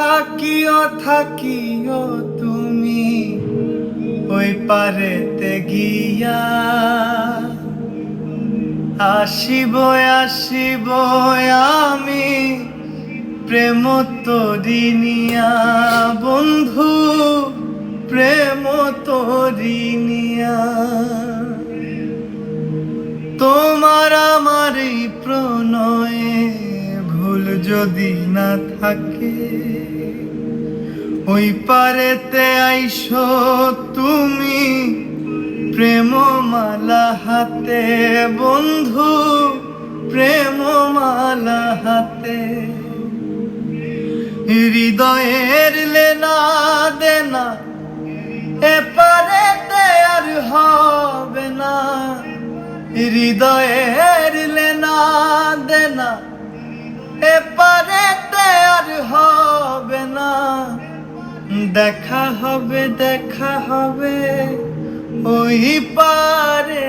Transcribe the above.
থাকিও থাকিও তুমি ওই পারেতে গিয়া। আসিব আসিব আমি প্রেম তরিনিয়া বন্ধু, প্রেম তরিনিয়া তোমার আমার এই প্রণয়ে যদি না থাকে, ওই পারেতে আইসো তুমি প্রেম মালা হাতে, বন্ধু প্রেম মালা হাতে। হৃদয়ের লেনা দেনা এপারেতে আর হবে না। হৃদয়ের লেনা দেনা দেখা হবে দেখা হবে। ওই পারে